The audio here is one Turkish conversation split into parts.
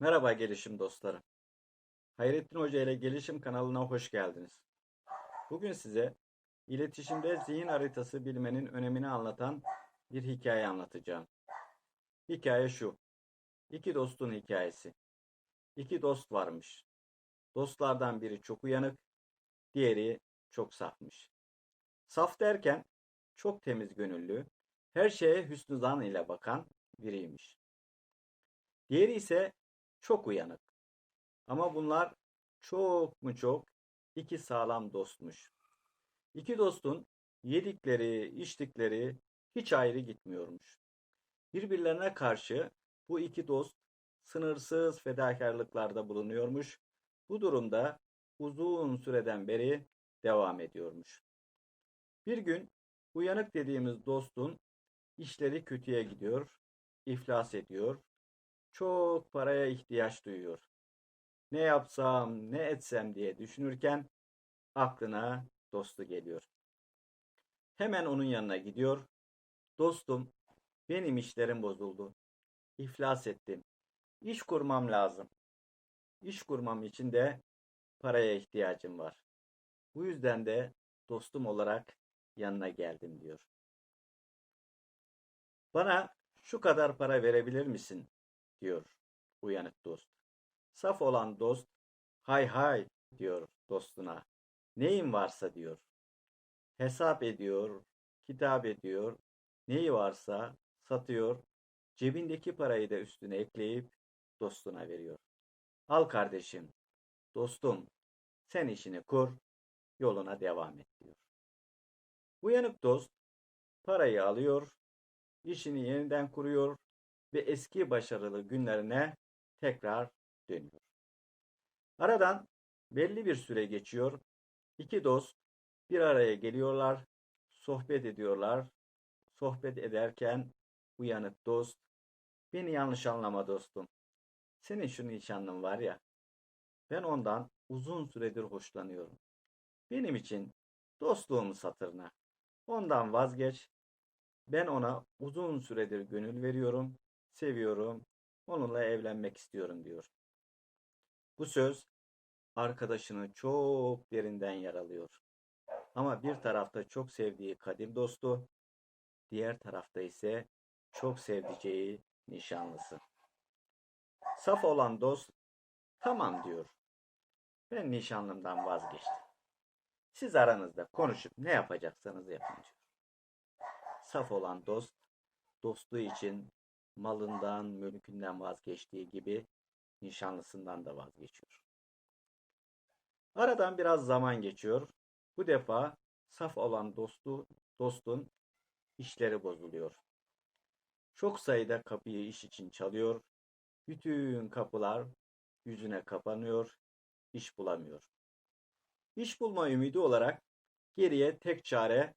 Merhaba gelişim dostları. Hayrettin Hoca ile Gelişim kanalına hoş geldiniz. Bugün size iletişimde zihin haritası bilmenin önemini anlatan bir hikaye anlatacağım. Hikaye şu. İki dostun hikayesi. İki dost varmış. Dostlardan biri çok uyanık, diğeri çok safmış. Saf derken çok temiz gönüllü, her şeye hüsnü zan ile bakan biriymiş. Diğeri ise çok uyanık. Ama bunlar çok mu çok iki sağlam dostmuş. İki dostun yedikleri, içtikleri hiç ayrı gitmiyormuş. Birbirlerine karşı bu iki dost sınırsız fedakarlıklarda bulunuyormuş. Bu durumda uzun süreden beri devam ediyormuş. Bir gün uyanık dediğimiz dostun işleri kötüye gidiyor, iflas ediyor, çok paraya ihtiyaç duyuyor. Ne yapsam, ne etsem diye düşünürken aklına dostu geliyor. Hemen onun yanına gidiyor. Dostum, benim işlerim bozuldu. İflas ettim. İş kurmam lazım. İş kurmam için de paraya ihtiyacım var. Bu yüzden de dostum olarak yanına geldim diyor. Bana şu kadar para verebilir misin? Diyor uyanık dost. Saf olan dost hay hay diyor dostuna. Neyin varsa diyor. Hesap ediyor, kitap ediyor, neyi varsa satıyor, cebindeki parayı da üstüne ekleyip dostuna veriyor. Al kardeşim, dostum, sen işini kur, yoluna devam et diyor. Uyanık dost parayı alıyor, işini yeniden kuruyor ve eski başarılı günlerine tekrar dönüyor. Aradan belli bir süre geçiyor. İki dost bir araya geliyorlar, sohbet ediyorlar. Sohbet ederken uyanık dost, beni yanlış anlama dostum. Senin şu nişanlın var ya, ben ondan uzun süredir hoşlanıyorum. Benim için dostluğumu satırına. Ondan vazgeç. Ben ona uzun süredir gönül veriyorum seviyorum, onunla evlenmek istiyorum diyor. Bu söz arkadaşını çok derinden yaralıyor. Ama bir tarafta çok sevdiği kadim dostu, diğer tarafta ise çok sevdiceği nişanlısı. Saf olan dost, tamam diyor. Ben nişanlımdan vazgeçtim. Siz aranızda konuşup ne yapacaksanız yapın diyor. Saf olan dost, dostluğu için malından, mülkünden vazgeçtiği gibi nişanlısından da vazgeçiyor. Aradan biraz zaman geçiyor. Bu defa saf olan dostu, dostun işleri bozuluyor. Çok sayıda kapıyı iş için çalıyor. Bütün kapılar yüzüne kapanıyor. iş bulamıyor. İş bulma ümidi olarak geriye tek çare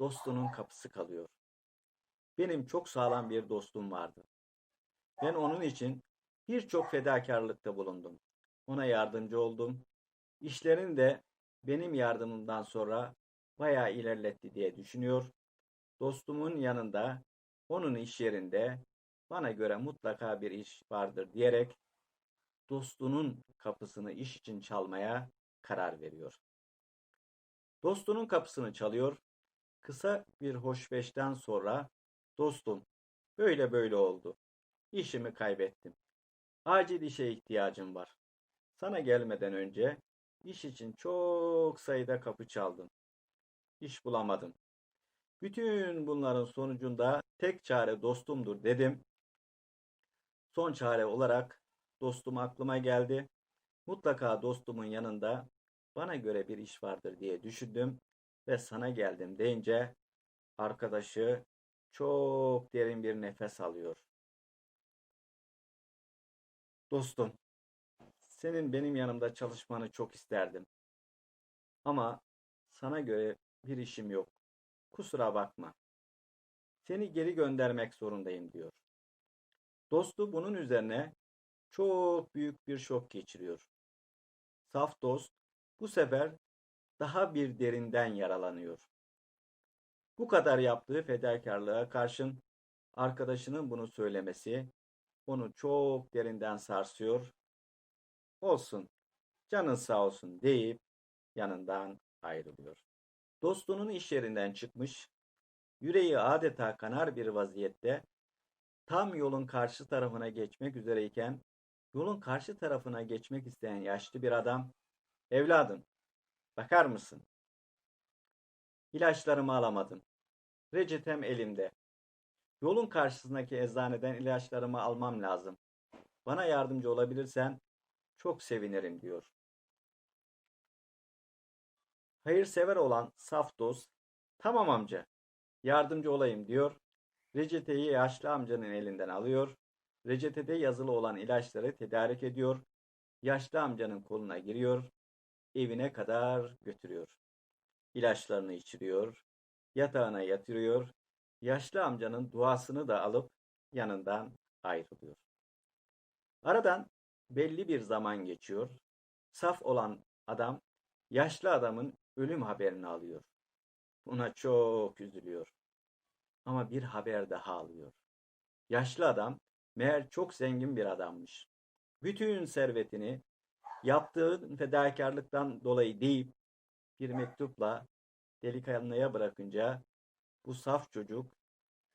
dostunun kapısı kalıyor. Benim çok sağlam bir dostum vardı. Ben onun için birçok fedakarlıkta bulundum. Ona yardımcı oldum. İşlerini de benim yardımımdan sonra bayağı ilerletti diye düşünüyor. Dostumun yanında, onun iş yerinde bana göre mutlaka bir iş vardır diyerek dostunun kapısını iş için çalmaya karar veriyor. Dostunun kapısını çalıyor. Kısa bir hoşbeşten sonra Dostum, böyle böyle oldu. İşimi kaybettim. Acil işe ihtiyacım var. Sana gelmeden önce iş için çok sayıda kapı çaldım. İş bulamadım. Bütün bunların sonucunda tek çare dostumdur dedim. Son çare olarak dostum aklıma geldi. Mutlaka dostumun yanında bana göre bir iş vardır diye düşündüm ve sana geldim deyince arkadaşı çok derin bir nefes alıyor. Dostum, senin benim yanımda çalışmanı çok isterdim. Ama sana göre bir işim yok. Kusura bakma. Seni geri göndermek zorundayım diyor. Dostu bunun üzerine çok büyük bir şok geçiriyor. Saf dost bu sefer daha bir derinden yaralanıyor. Bu kadar yaptığı fedakarlığa karşın arkadaşının bunu söylemesi onu çok derinden sarsıyor. Olsun, canın sağ olsun deyip yanından ayrılıyor. Dostunun iş yerinden çıkmış, yüreği adeta kanar bir vaziyette tam yolun karşı tarafına geçmek üzereyken yolun karşı tarafına geçmek isteyen yaşlı bir adam evladım bakar mısın? İlaçlarımı alamadım. Reçetem elimde. Yolun karşısındaki eczaneden ilaçlarımı almam lazım. Bana yardımcı olabilirsen çok sevinirim diyor. Hayırsever olan saf dost, tamam amca, yardımcı olayım diyor. Reçeteyi yaşlı amcanın elinden alıyor. Reçetede yazılı olan ilaçları tedarik ediyor. Yaşlı amcanın koluna giriyor. Evine kadar götürüyor. İlaçlarını içiriyor. Yatağına yatırıyor. Yaşlı amcanın duasını da alıp yanından ayrılıyor. Aradan belli bir zaman geçiyor. Saf olan adam yaşlı adamın ölüm haberini alıyor. Buna çok üzülüyor. Ama bir haber daha alıyor. Yaşlı adam meğer çok zengin bir adammış. Bütün servetini yaptığı fedakarlıktan dolayı deyip bir mektupla delikanlıya bırakınca bu saf çocuk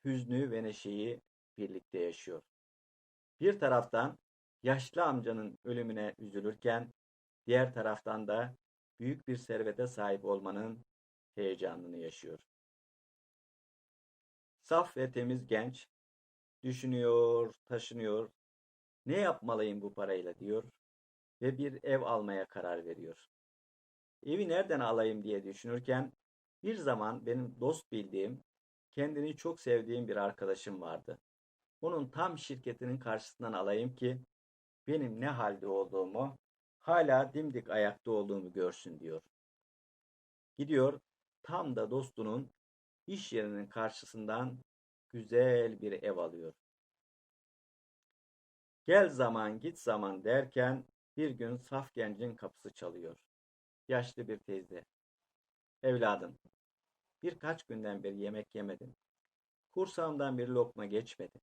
hüznü ve neşeyi birlikte yaşıyor. Bir taraftan yaşlı amcanın ölümüne üzülürken diğer taraftan da büyük bir servete sahip olmanın heyecanını yaşıyor. Saf ve temiz genç düşünüyor, taşınıyor. Ne yapmalıyım bu parayla diyor ve bir ev almaya karar veriyor. Evi nereden alayım diye düşünürken bir zaman benim dost bildiğim, kendini çok sevdiğim bir arkadaşım vardı. Onun tam şirketinin karşısından alayım ki benim ne halde olduğumu, hala dimdik ayakta olduğumu görsün diyor. Gidiyor tam da dostunun iş yerinin karşısından güzel bir ev alıyor. Gel zaman git zaman derken bir gün saf gencin kapısı çalıyor. Yaşlı bir teyze. Evladım, birkaç günden beri yemek yemedim. Kursağımdan bir lokma geçmedi.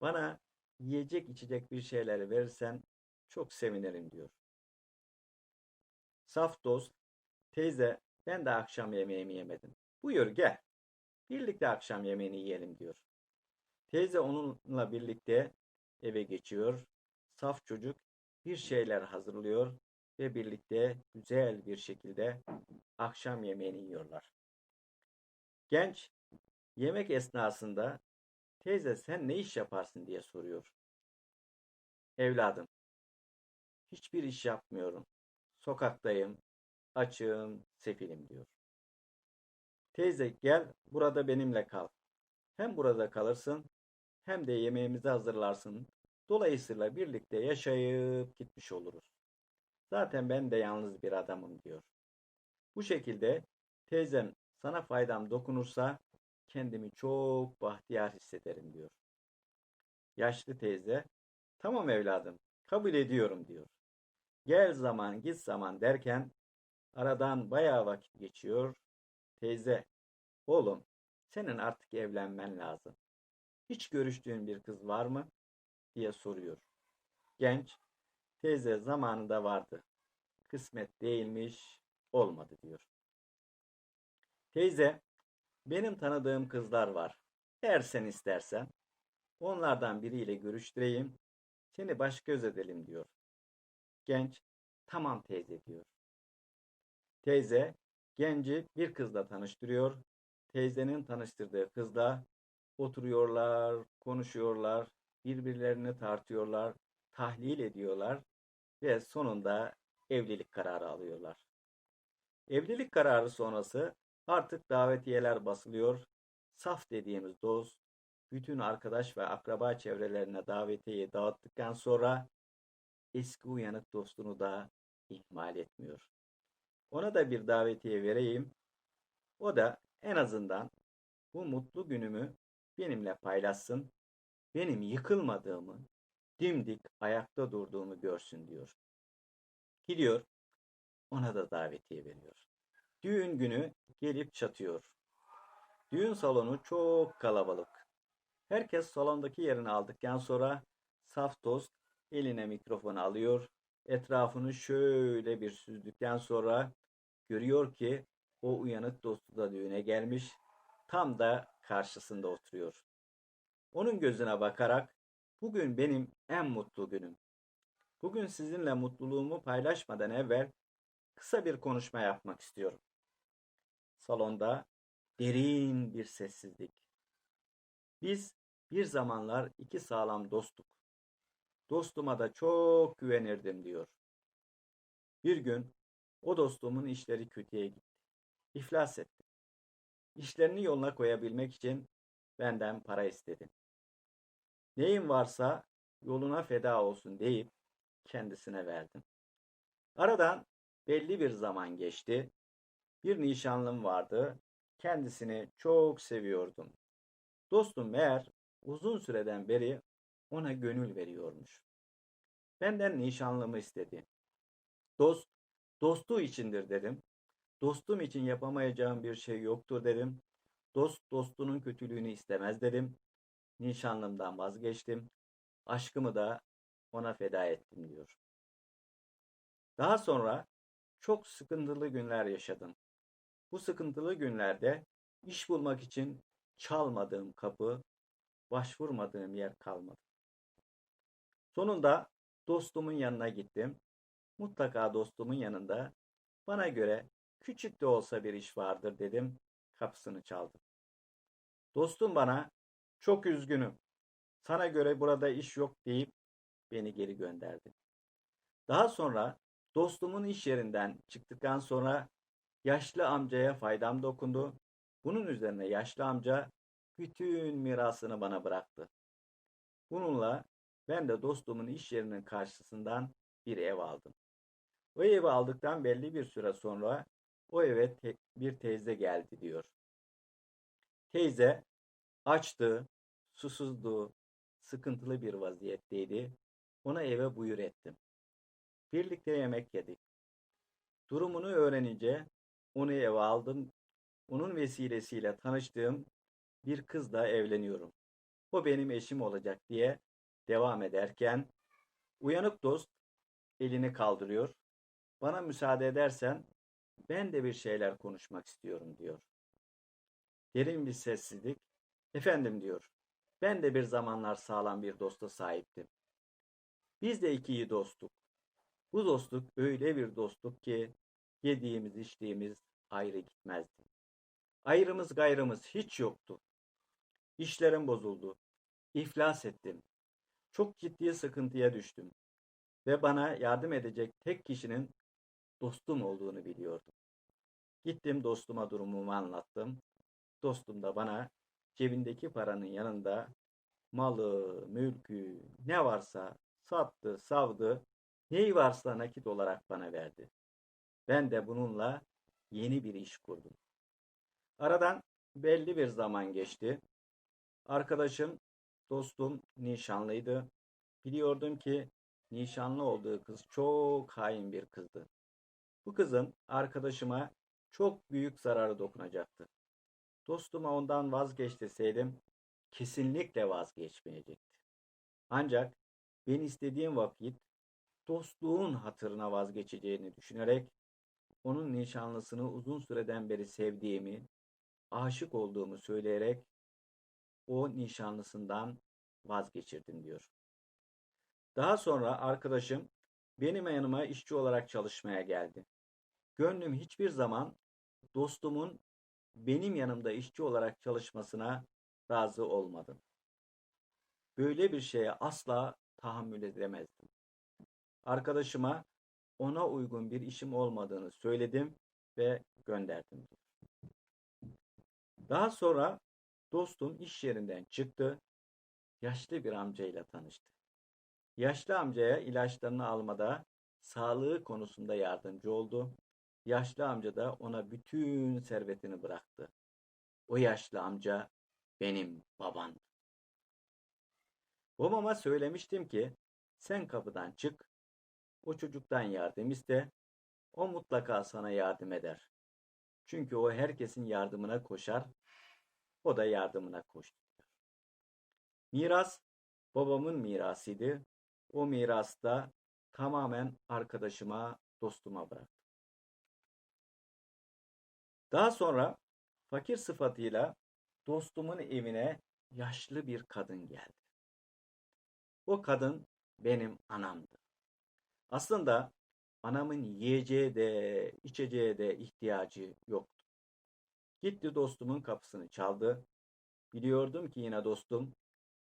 Bana yiyecek içecek bir şeyler verirsen çok sevinirim diyor. Saf dost, teyze ben de akşam yemeğimi yemedim. Buyur gel. Birlikte akşam yemeğini yiyelim diyor. Teyze onunla birlikte eve geçiyor. Saf çocuk bir şeyler hazırlıyor ve birlikte güzel bir şekilde akşam yemeğini yiyorlar. Genç yemek esnasında teyze sen ne iş yaparsın diye soruyor. Evladım hiçbir iş yapmıyorum. Sokaktayım, açığım, sefilim diyor. Teyze gel burada benimle kal. Hem burada kalırsın hem de yemeğimizi hazırlarsın. Dolayısıyla birlikte yaşayıp gitmiş oluruz. Zaten ben de yalnız bir adamım diyor. Bu şekilde teyzem sana faydam dokunursa kendimi çok bahtiyar hissederim diyor. Yaşlı teyze tamam evladım kabul ediyorum diyor. Gel zaman git zaman derken aradan bayağı vakit geçiyor. Teyze oğlum senin artık evlenmen lazım. Hiç görüştüğün bir kız var mı? diye soruyor. Genç, teyze zamanında vardı. Kısmet değilmiş, olmadı diyor. Teyze, benim tanıdığım kızlar var. Eğer sen istersen, onlardan biriyle görüştüreyim, seni baş göz edelim diyor. Genç, tamam teyze diyor. Teyze, genci bir kızla tanıştırıyor. Teyzenin tanıştırdığı kızla oturuyorlar, konuşuyorlar, birbirlerini tartıyorlar, tahlil ediyorlar ve sonunda evlilik kararı alıyorlar. Evlilik kararı sonrası artık davetiyeler basılıyor. Saf dediğimiz dost bütün arkadaş ve akraba çevrelerine davetiyeyi dağıttıktan sonra eski uyanık dostunu da ihmal etmiyor. Ona da bir davetiye vereyim. O da en azından bu mutlu günümü benimle paylaşsın, benim yıkılmadığımı, dimdik ayakta durduğumu görsün diyor. Gidiyor, ona da davetiye veriyor. Düğün günü gelip çatıyor. Düğün salonu çok kalabalık. Herkes salondaki yerini aldıktan sonra Saf dost eline mikrofonu alıyor. Etrafını şöyle bir süzdükten sonra görüyor ki o uyanık dostu da düğüne gelmiş. Tam da karşısında oturuyor. Onun gözüne bakarak bugün benim en mutlu günüm. Bugün sizinle mutluluğumu paylaşmadan evvel kısa bir konuşma yapmak istiyorum. Salonda derin bir sessizlik. Biz bir zamanlar iki sağlam dostuk. Dostuma da çok güvenirdim diyor. Bir gün o dostumun işleri kötüye gitti. İflas etti. İşlerini yoluna koyabilmek için benden para istedi. Neyim varsa yoluna feda olsun deyip kendisine verdim. Aradan belli bir zaman geçti. Bir nişanlım vardı. Kendisini çok seviyordum. Dostum meğer uzun süreden beri ona gönül veriyormuş. Benden nişanlımı istedi. Dost, dostu içindir dedim. Dostum için yapamayacağım bir şey yoktur dedim. Dost dostunun kötülüğünü istemez dedim. Nişanlımdan vazgeçtim. Aşkımı da ona feda ettim diyor. Daha sonra çok sıkıntılı günler yaşadım. Bu sıkıntılı günlerde iş bulmak için çalmadığım kapı, başvurmadığım yer kalmadı. Sonunda dostumun yanına gittim. Mutlaka dostumun yanında bana göre küçük de olsa bir iş vardır dedim. Kapısını çaldım. Dostum bana çok üzgünüm. Sana göre burada iş yok deyip beni geri gönderdi. Daha sonra dostumun iş yerinden çıktıktan sonra yaşlı amcaya faydam dokundu. Bunun üzerine yaşlı amca bütün mirasını bana bıraktı. Bununla ben de dostumun iş yerinin karşısından bir ev aldım. O evi aldıktan belli bir süre sonra o eve te- bir teyze geldi diyor. Teyze açtı, susuzdu, sıkıntılı bir vaziyetteydi. Ona eve buyur ettim. Birlikte yemek yedik. Durumunu öğrenince onu eve aldım. Onun vesilesiyle tanıştığım bir kızla evleniyorum. O benim eşim olacak diye devam ederken uyanık dost elini kaldırıyor. Bana müsaade edersen ben de bir şeyler konuşmak istiyorum diyor. Derin bir sessizlik. Efendim diyor. Ben de bir zamanlar sağlam bir dosta sahiptim. Biz de iki iyi. Bu dostluk öyle bir dostluk ki yediğimiz içtiğimiz ayrı gitmezdi. Ayrımız gayrımız hiç yoktu. İşlerim bozuldu. İflas ettim. Çok ciddi sıkıntıya düştüm. Ve bana yardım edecek tek kişinin dostum olduğunu biliyordum. Gittim dostuma durumumu anlattım. Dostum da bana cebindeki paranın yanında malı, mülkü, ne varsa sattı, savdı, neyi varsa nakit olarak bana verdi. Ben de bununla yeni bir iş kurdum. Aradan belli bir zaman geçti. Arkadaşım, dostum nişanlıydı. Biliyordum ki nişanlı olduğu kız çok hain bir kızdı. Bu kızın arkadaşıma çok büyük zararı dokunacaktı. Dostuma ondan vazgeç deseydim kesinlikle vazgeçmeyecekti. Ancak ben istediğim vakit dostluğun hatırına vazgeçeceğini düşünerek onun nişanlısını uzun süreden beri sevdiğimi, aşık olduğumu söyleyerek o nişanlısından vazgeçirdim diyor. Daha sonra arkadaşım benim yanıma işçi olarak çalışmaya geldi. Gönlüm hiçbir zaman dostumun benim yanımda işçi olarak çalışmasına razı olmadım. Böyle bir şeye asla tahammül edemezdim. Arkadaşıma ona uygun bir işim olmadığını söyledim ve gönderdim. Daha sonra dostum iş yerinden çıktı. Yaşlı bir amcayla tanıştı. Yaşlı amcaya ilaçlarını almada sağlığı konusunda yardımcı oldu. Yaşlı amca da ona bütün servetini bıraktı. O yaşlı amca benim babam. Babama söylemiştim ki sen kapıdan çık, o çocuktan yardım iste, o mutlaka sana yardım eder. Çünkü o herkesin yardımına koşar, o da yardımına koştu. Miras babamın mirasıydı. O mirası da tamamen arkadaşıma, dostuma bıraktım. Daha sonra fakir sıfatıyla dostumun evine yaşlı bir kadın geldi. O kadın benim anamdı. Aslında anamın yiyeceğe de, içeceğe de ihtiyacı yoktu. Gitti dostumun kapısını çaldı. Biliyordum ki yine dostum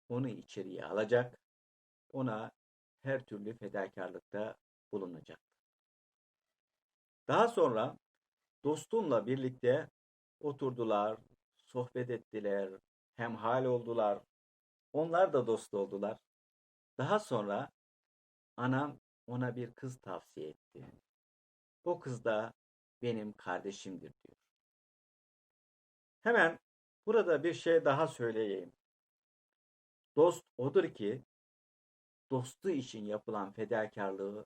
onu içeriye alacak, ona her türlü fedakarlıkta bulunacaktı. Daha sonra dostumla birlikte oturdular, sohbet ettiler, hemhal oldular. Onlar da dost oldular. Daha sonra anam ona bir kız tavsiye etti. O kız da benim kardeşimdir diyor. Hemen burada bir şey daha söyleyeyim. Dost odur ki dostu için yapılan fedakarlığı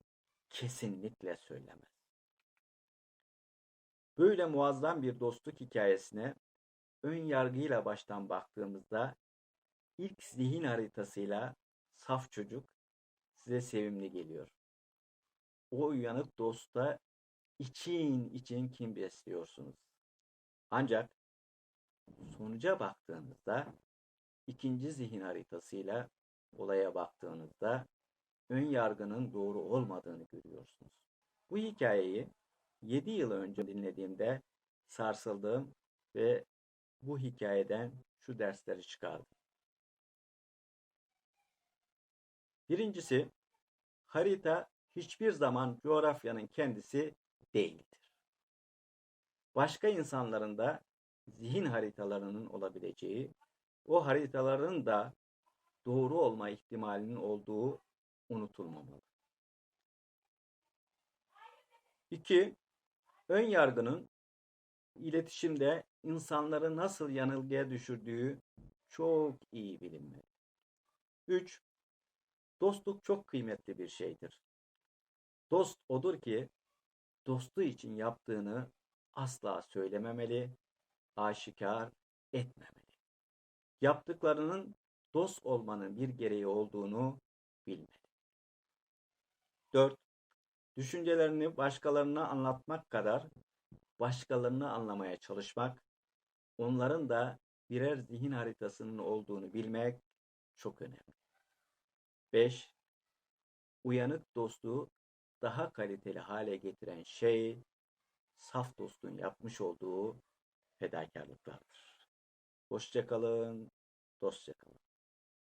kesinlikle söylemez. Böyle muazzam bir dostluk hikayesine ön yargıyla baştan baktığımızda ilk zihin haritasıyla saf çocuk size sevimli geliyor. O uyanık dosta için için kim besliyorsunuz. Ancak sonuca baktığınızda ikinci zihin haritasıyla olaya baktığınızda ön yargının doğru olmadığını görüyorsunuz. Bu hikayeyi 7 yıl önce dinlediğimde sarsıldım ve bu hikayeden şu dersleri çıkardım. Birincisi, harita hiçbir zaman coğrafyanın kendisi değildir. Başka insanların da zihin haritalarının olabileceği, o haritaların da doğru olma ihtimalinin olduğu unutulmamalı. İki, ön yargının iletişimde insanları nasıl yanılgıya düşürdüğü çok iyi bilinmeli. 3. Dostluk çok kıymetli bir şeydir. Dost odur ki dostu için yaptığını asla söylememeli, aşikar etmemeli. Yaptıklarının dost olmanın bir gereği olduğunu bilmeli. 4. Düşüncelerini başkalarına anlatmak kadar başkalarını anlamaya çalışmak, onların da birer zihin haritasının olduğunu bilmek çok önemli. 5. Uyanık dostluğu daha kaliteli hale getiren şey saf dostun yapmış olduğu fedakarlıklardır. Hoşçakalın, dostça kalın.